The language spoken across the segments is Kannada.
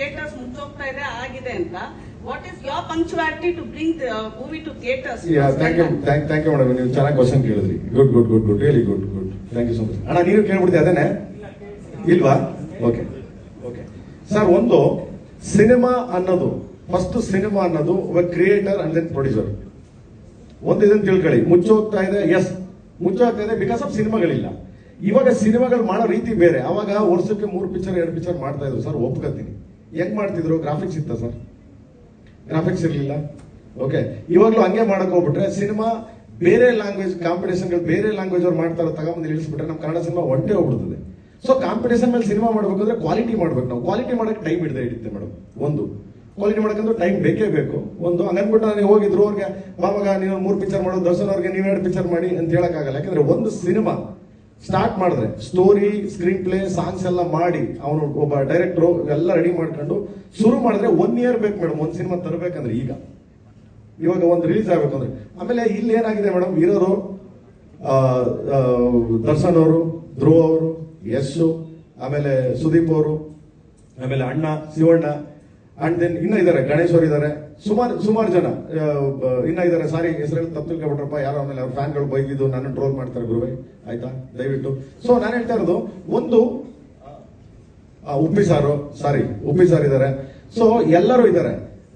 ಥಿಯೇಟರ್ಸ್ ಮುಚ್ಚೋಗ್ತಾ ಇದೆ ಆಗಿದೆ ಅಂತ. What is your to movie to theaters thank you thank you madam ನೀವು ಚೆನ್ನಾಗಿ ಕ್ವಶನ್ ಕೇಳಿದ್ರಿ. Good good good good really good good thank you so much ಅಣ್ಣ ನೀನು ಕೇಳ್ಬಿಡ್ತೀವಿ ಅದೇನೆ ಇಲ್ವಾ? ಓಕೆ ಓಕೆ ಸರ್ ಒಂದು ಸಿನಿಮಾ ಅನ್ನೋದು ಫಸ್ಟ್ ಸಿನಿಮಾ ಅನ್ನೋದು ಒಬ್ಬ ಕ್ರಿಯೇಟರ್ ಅಂಡ್ ದೆನ್ ಪ್ರೊಡ್ಯೂಸರ್ ಒಂದು ಇದನ್ನು ತಿಳ್ಕೊಳ್ಳಿ. ಮುಚ್ಚೋಗ್ತಾ ಇದೆ ಎಸ್ ಮುಚ್ಚೋಗ್ತಾ ಇದೆ ಬಿಕಾಸ್ ಆಫ್ ಸಿನಿಮಾಗಳಿಲ್ಲ ಇವಾಗ ಸಿನಿಮಾಗಳು ಮಾಡೋ ರೀತಿ ಬೇರೆ. ಅವಾಗ ವರ್ಷಕ್ಕೆ ಮೂರು ಪಿಕ್ಚರ್ ಎರಡು ಪಿಕ್ಚರ್ ಮಾಡ್ತಾ ಇದ್ರು. ಸರ್ ಒಪ್ಕೊತೀನಿ. ಹೆಂಗ್ ಮಾಡ್ತಿದ್ರು? ಗ್ರಾಫಿಕ್ಸ್ ಇತ್ತ ಸರ್ ಗ್ರಾಫಿಕ್ಸ್ ಇರಲಿಲ್ಲ? ಓಕೆ ಇವಾಗಲೂ ಹಂಗೆ ಮಾಡಕ್ ಹೋಗ್ಬಿಟ್ರೆ ಸಿನಿಮಾ ಬೇರೆ ಲ್ಯಾಂಗ್ವೇಜ್ ಕಾಂಪಿಟೇಷನ್ಗಳು ಬೇರೆ ಲ್ಯಾಂಗ್ವೇಜ್ ಅವ್ರು ಮಾಡ್ತಾರೆ ತಗೊಂಬಂದು ನಿಲ್ಲಿಸ್ಬಿಟ್ರೆ ನಮ್ಮ ಕನ್ನಡ ಸಿನಿಮಾ ಒಂಟೆ ಹೋಗ್ಬಿಡ್ತದೆ. ಸೊ ಕಾಂಪಿಟೇಷನ್ ಮೇಲೆ ಸಿನಿಮಾ ಮಾಡ್ಬೇಕು ಅಂದ್ರೆ ಕ್ವಾಲಿಟಿ ಮಾಡ್ಬೇಕು ನಾವು. ಕ್ವಾಲಿಟಿ ಮಾಡಕ್ಕೆ ಟೈಮ್ ಹಿಡಿದೇ ಹಿಡಿತೆ ಮೇಡಮ್ ಒಂದು. ಕ್ವಾಲಿಟಿ ಮಾಡಕ್ಕಂದ್ರೆ ಟೈಮ್ ಬೇಕೇ ಬೇಕು. ಒಂದು, ಹಂಗನ್ಬಿಟ್ಟು ನಾನು ಹೋಗಿದ್ರು, ಅವ್ರಿಗೆ ಮಾವಾಗ ನೀವು ಮೂರು ಪಿಕ್ಚರ್ ಮಾಡೋದು ದರ್ಶನ್ ಅವ್ರಿಗೆ ನೀವೆರಡು ಪಿಕ್ಚರ್ ಮಾಡಿ ಅಂತ ಹೇಳೋಕ್ಕಾಗಲ್ಲ. ಯಾಕಂದ್ರೆ ಒಂದು ಸಿನಿಮಾ ಸ್ಟಾರ್ಟ್ ಮಾಡಿದ್ರೆ ಸ್ಟೋರಿ ಸ್ಕ್ರೀನ್ ಪ್ಲೇ ಸಾಂಗ್ಸ್ ಎಲ್ಲ ಮಾಡಿ ಅವನು ಒಬ್ಬ ಡೈರೆಕ್ಟ್ರು ಎಲ್ಲ ರೆಡಿ ಮಾಡ್ಕೊಂಡು ಶುರು ಮಾಡಿದ್ರೆ ಒನ್ ಇಯರ್ ಬೇಕು ಮೇಡಮ್ ಒಂದು ಸಿನಿಮಾ ತರಬೇಕಂದ್ರೆ ಈಗ. ಇವಾಗ ಒಂದು ರಿಲೀಸ್ ಆಗಬೇಕು ಅಂದ್ರೆ. ಆಮೇಲೆ ಇಲ್ಲಿ ಏನಾಗಿದೆ ಮೇಡಮ್ ಇರೋರು ದರ್ಶನ್ ಅವರು, ಧ್ರುವ ಅವರು, ಯಶ್, ಆಮೇಲೆ ಸುದೀಪ್ ಅವರು, ಆಮೇಲೆ ಅಣ್ಣ, ಶಿವಣ್ಣ ಅಂಡ್ ದೆನ್ ಇನ್ನ ಇದ್ದಾರೆ ಗಣೇಶ್ ಅವರು ಇದ್ದಾರೆ ಸುಮಾರು ಸುಮಾರು ಜನ ಇನ್ನ ಇದ್ದಾರೆ ಸಾರಿ ಹೆಸರಲ್ಲಿ ತಪ್ಪು ತಿಳ್ಕೊಬಿಟ್ರಪ್ಪ ಯಾರೋ ಆಮೇಲೆ ಅವ್ರ ಫ್ಯಾನ್ಗಳು ಬೈದಿದ್ದು ನನ್ನ ಟ್ರೋಲ್ ಮಾಡ್ತಾರೆ ಗುರುವೆ. ಆಯ್ತಾ? ದಯವಿಟ್ಟು. ಸೊ ನಾನು ಹೇಳ್ತಾ ಇರೋದು ಒಂದು ಉಪ್ಪಿ ಸಾರು ಸಾರಿ ಉಪ್ಪಿ ಸಾರ್ ಇದ್ದಾರೆ ಸೊ ಎಲ್ಲರೂ ಇದ್ದಾರೆ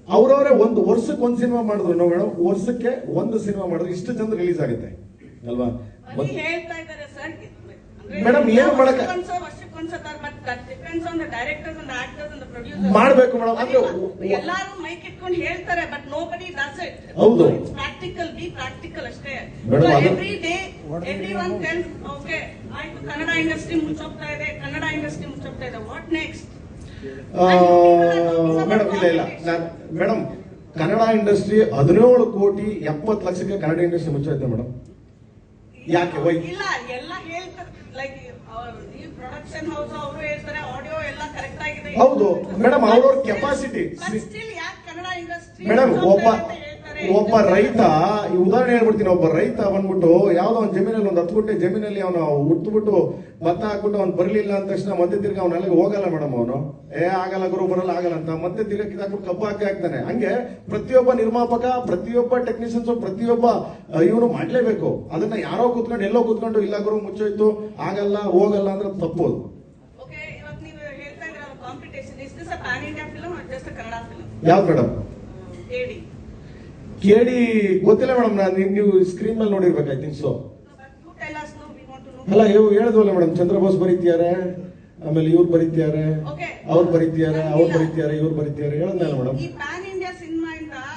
ಅವ್ರವರೇ ಒಂದು ವರ್ಷಕ್ಕೆ ಒಂದು ಸಿನಿಮಾ ಮಾಡಿದ್ರು ನಾವು ಮೇಡಮ್ ವರ್ಷಕ್ಕೆ ಒಂದು ಸಿನಿಮಾ ಮಾಡಿದ್ರೆ ಇಷ್ಟು ಚಂದ ರಿಲೀಸ್ ಆಗುತ್ತೆ. ಅಲ್ವಾ? ಮೇಡಮ್ ಏನು ಮಾಡಕ್ಕೆ- ಮೇಡಮ್ ಮಾಡ್ಬೇಕು madam. ಅಂದ್ರೆ ಎಲ್ಲಾರು ಮೈಕ್ ಇಟ್ಕೊಂಡು ಹೇಳ್ತಾರೆ but nobody does it ಹೌದು. ಪ್ರಾಕ್ಟಿಕಲ್ ಬಿ ಪ್ರಾಕ್ಟಿಕಲ್ ಅಷ್ಟೇ. Every day every one ten okay ಆಯ್ತು ಕನ್ನಡ ಇಂಡಸ್ಟ್ರಿ ಮುಚ್ಚೋಗ್ತಾ ಇದೆ ಕನ್ನಡ ಇಂಡಸ್ಟ್ರಿ ಮುಚ್ಚೋಗ್ತಾ ಇದೆ. ವಾಟ್ ನೆಕ್ಸ್ಟ್ ಮೇಡಮ್ ಇಲ್ಲ ಇಲ್ಲ. ಮೇಡಮ್ ಕನ್ನಡ ಇಂಡಸ್ಟ್ರಿ ಹದಿನೇಳು ಕೋಟಿ ಎಪ್ಪತ್ತು ಲಕ್ಷಕ್ಕೆ ಕನ್ನಡ ಇಂಡಸ್ಟ್ರಿ ಮುಚ್ಚೈತೆ ಮೇಡಮ್. ಯಾಕೆ? ಇಲ್ಲ ಎಲ್ಲ ಹೇಳ್ತಾರೆ ಲೈಕ್ ಈ ಪ್ರೊಡಕ್ಷನ್ ಹೌಸ್ ಅವರು ಹೇಳ್ತಾರೆ ಆಡಿಯೋ ಎಲ್ಲ ಕರೆಕ್ಟ್ ಆಗಿದೆ ಹೌದು. ಮೇಡಮ್ ಅವ್ರವ್ರ ಕೆಪಾಸಿಟಿ ಸ್ಟಿಲ್ ಯಾಕೆ ಕನ್ನಡ ಇಂಡಸ್ಟ್ರಿ ಮೇಡಮ್ ಒಬ್ಬ ಒಬ್ಬ ರೈತ ಈ ಉದಾಹರಣೆ ಹೇಳ್ಬಿಡ್ತೀನಿ ಒಬ್ಬ ರೈತ ಬಂದ್ಬಿಟ್ಟು ಯಾವ್ದೋ ಒಂದು ಜಮೀನಲ್ಲಿ ಒಂದು ಹತ್ತು ಗುಂಟೆ ಜಮೀನಲ್ಲಿ ಅವನು ಉಟ್ಬಿಟ್ಟು ಭತ್ತ ಹಾಕ್ಬಿಟ್ಟು ಅವ್ನು ಬರಲಿಲ್ಲ ಅಂದ ತಕ್ಷಣ ಮತ್ತೆ ತಿರ್ಗಿ ಅವ್ನ ಅಲ್ಲಿಗೆ ಹೋಗಲ್ಲ ಮೇಡಮ್ ಅವನು. ಏ ಆಗಲ್ಲ ಗುರು ಬರಲ್ಲ ಆಗಲ್ಲ ಅಂತ. ಮತ್ತೆ ತಿರ್ಗಿ ಹಾಕ್ಬಿಟ್ಟು ಕಬ್ಬು ಹಾಕಿ ಹಾಕ್ತಾನೆ. ಹಂಗೆ ಪ್ರತಿಯೊಬ್ಬ ನಿರ್ಮಾಪಕ ಪ್ರತಿಯೊಬ್ಬ ಟೆಕ್ನಿಷಿಯನ್ಸ್ ಪ್ರತಿಯೊಬ್ಬ ಇವನು ಮಾಡ್ಲೇಬೇಕು. ಅದನ್ನ ಯಾರೋ ಕೂತ್ಕೊಂಡು ಎಲ್ಲೋ ಕೂತ್ಕೊಂಡು ಇಲ್ಲ ಗುರು ಮುಚ್ಚೋಯ್ತು ಆಗಲ್ಲ ಹೋಗಲ್ಲ ಅಂದ್ರೆ ತಪ್ಪೋದು ಯಾವ್ದು ಮೇಡಮ್ ಕೇಳಿ ಗೊತ್ತಿಲ್ಲ ಮೇಡಮ್ ನಾನು ನೀವು ಸ್ಕ್ರೀನ್ ಮೇಲೆ ನೋಡಿರ್ಬೇಕು ಐ ಥಿಂಕ್ ಸೊ ಅಲ್ಲ ಇವು ಹೇಳಿದ್ವಲ್ಲ ಮೇಡಮ್ ಚಂದ್ರಬೋಸ್ ಬರೀತಿದ್ದಾರೆ ಆಮೇಲೆ ಇವ್ರು ಬರೀತಿದ್ದಾರೆ. ಅವ್ರು ಬರೀತಿದ್ದಾರೆ ಅವ್ರು ಬರೀತಿದ್ದಾರೆ ಇವ್ರು ಬರೀತಿದ್ದಾರೆ ಹೇಳಿದ್ನಲ್ಲ ಮೇಡಮ್.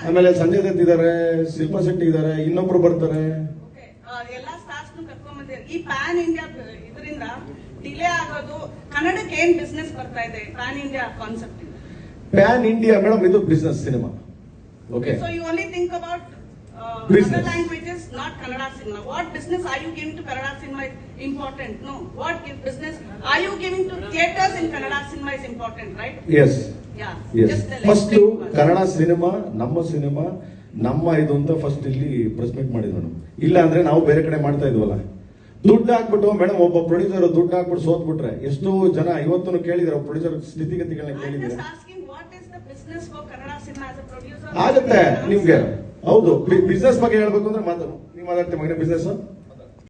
ಆಮೇಲೆ ಸಂಜಯ್ ದತ್ ಇದ್ದಾರೆ ಶಿಲ್ಪಾ ಶೆಟ್ಟಿ ಇದ್ದಾರೆ ಇನ್ನೊಬ್ರು ಬರ್ತಾರೆ. ಈ ಪ್ಯಾನ್ ಇಂಡಿಯಾ ಇದರಿಂದ ಡಿಲೇ ಆಗೋದು ಕನ್ನಡಕ್ಕೆ ಏನ್ ಬಿಸ್ನೆಸ್ ಬರ್ತಾ ಇದೆ? ಪ್ಯಾನ್ ಇಂಡಿಯಾ ಕಾನ್ಸೆಪ್ಟ್ ಇಂದ. ಪ್ಯಾನ್ ಇಂಡಿಯಾ ಮೇಡಮ್ ಇದು business cinema okay So you only think about uh, other languages, not Kannada cinema. What business are you giving to Kannada cinema is important. No. What business are you giving to theatres in Kannada cinema is important, right? Yes. Yeah. Yes. First to us. Kannada cinema ನಮ್ಮ ಸಿನಿಮಾ ನಮ್ಮ ಇದು ಅಂತ ಫಸ್ಟ್ ಇಲ್ಲಿ ಪ್ರೆಸ್ ಮೀಟ್ ಮಾಡಿದ್ವಿ ಮೇಡಮ್ ಇಲ್ಲ ಅಂದ್ರೆ ನಾವು ಬೇರೆ ಕಡೆ ಮಾಡ್ತಾ ಇದ್ವಲ್ಲ ದುಡ್ಡು ಹಾಕ್ಬಿಟ್ಟು ಮೇಡಮ್ ಒಬ್ಬ ಪ್ರೊಡ್ಯೂಸರ್ ದುಡ್ಡು ಹಾಕ್ಬಿಟ್ಟು ಸೋತ್ಬಿಟ್ರೆ ಎಷ್ಟೋ ಜನ ಇವತ್ತು ಕೇಳಿದಾರೆ ಪ್ರೊಡ್ಯೂಸರ್ ಸ್ಥಿತಿಗತಿಗಳನ್ನ ಕೇಳಿದ್ರೆ ಆಗತ್ತೆ ನಿಮ್ಗೆ. ಹೌದು. ಬಿಸ್ನೆಸ್ ಬಗ್ಗೆ ಹೇಳ್ಬೇಕು ಅಂದ್ರೆ ಮಾತು ನೀವು ಮಾತಾಡ್ತೀವಿ ಮಗನೇ ಬಿಸ್ನೆಸ್